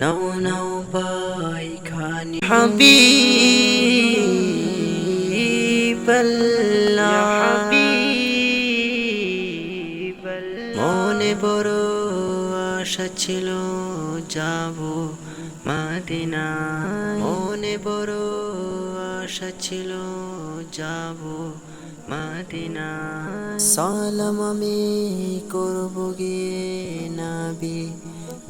নাও নাও ভাই খানি হাবিবাল্লাহ। মনে বড় আশা ছিল যাব মাদিনা মনে বড় আশা ছিল যাব মাদিনা সালাম আমি করব গিয়ে নাবি।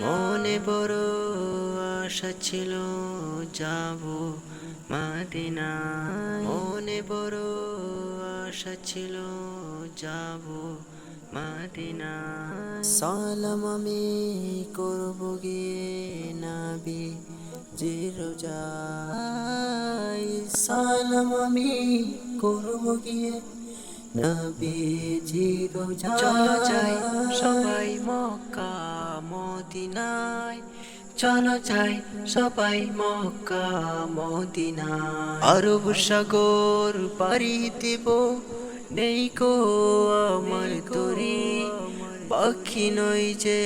মনে বড় আশা ছিল যাব মাদিনা মনে বড় আশা ছিল যাব মাদিনা সালাম আমি করব গিয়ে নাবি, যে রোজাই সালাম আমি করব গিয়ে চলো যাই সবাই মক্কা মদিনায়। চলো যাই সবাই মক্কা মদিনায়। আরব সাগর পাড়ি দেব। নেই কো আমার তরি পাখি নই যে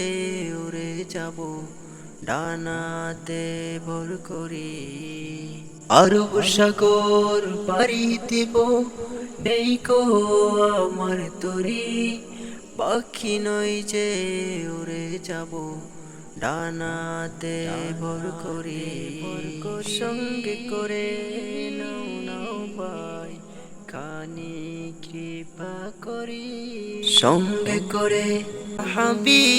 উড়ে যাব। ডানাতে ভর করি। আরব সাগর পাড়ি দেব। নেই কো আমার তরি। পাখি নই যে উড়ে যাব ডানাতে ভর করি। সঙ্গে করে নাও নাও ভাই, কানে কৃপা করি। সঙ্গে করে হাবিবাল্লাহ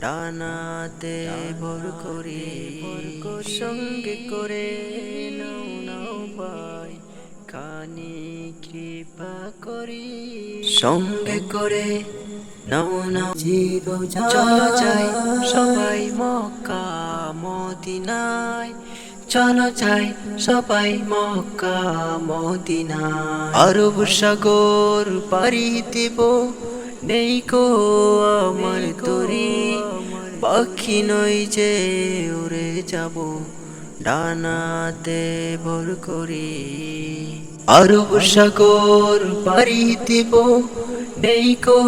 ডানাতে ভর করি, সঙ্গে করে নাও নাও ভাই, কানি কৃপা করি। সঙ্গে করে নাও নাও। জীব চলো যাই সবাই মক্কা, মদিনায়। চলো যাই সবাই মক্কা, মদিনায়। আরব সাগর পারি দেব, নেই কো আমার তরি পাখি নই যে উড়ে যাব, ডানাতে ভর করি। আরব সাগর পারি দেব, নেই কো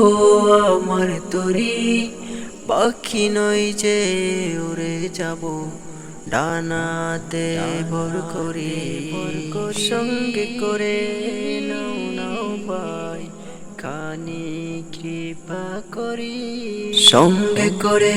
আমার তরি। পাখি নই যে উড়ে যাব, ডানাতে ভর করি। সঙ্গে করে নাও নাও ভাই, কানি কৃপা করি। সঙ্গে করে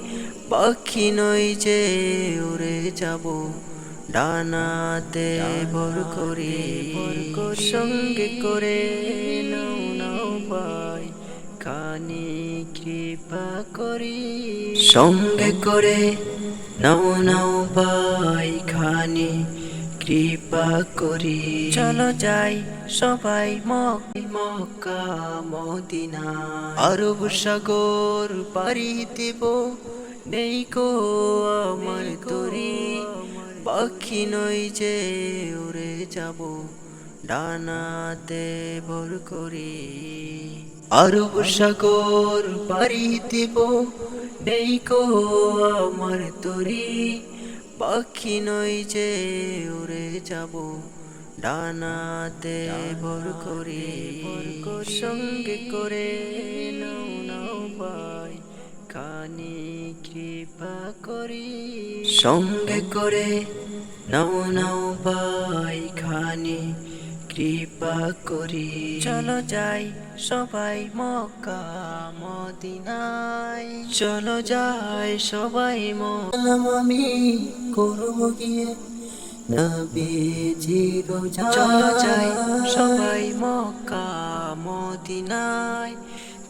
পাখি নই যে উড়ে যাব। ডানাতে ভর করি, সঙ্গে করে নাও নাও ভাই, কানি কৃপা করি। সঙ্গে করে নাও নাও ভাই খানি কৃপা করি। চলো যাই সবাই মক মক্কা মদিনা আরব সাগর পারি দেব। নেই কো আমার তরি। পাখি নই যে উড়ে যাব, ডানাতে ভর করি। আরব সাগর পারি দেব, নেই কো আমার তরি। পাখি নই যে উড়ে যাব, ডানাতে ভর করি। সঙ্গে করে কৃপা করি। সঙ্গে করে নাও নাও ভাই খানি কৃপা করি। চলো যাই সবাই মক্কা মদিনায়। চলো যাই সবাই মলাম আমি করব গিয়ে চলো যাই সবাই মক্কা মদিনায়।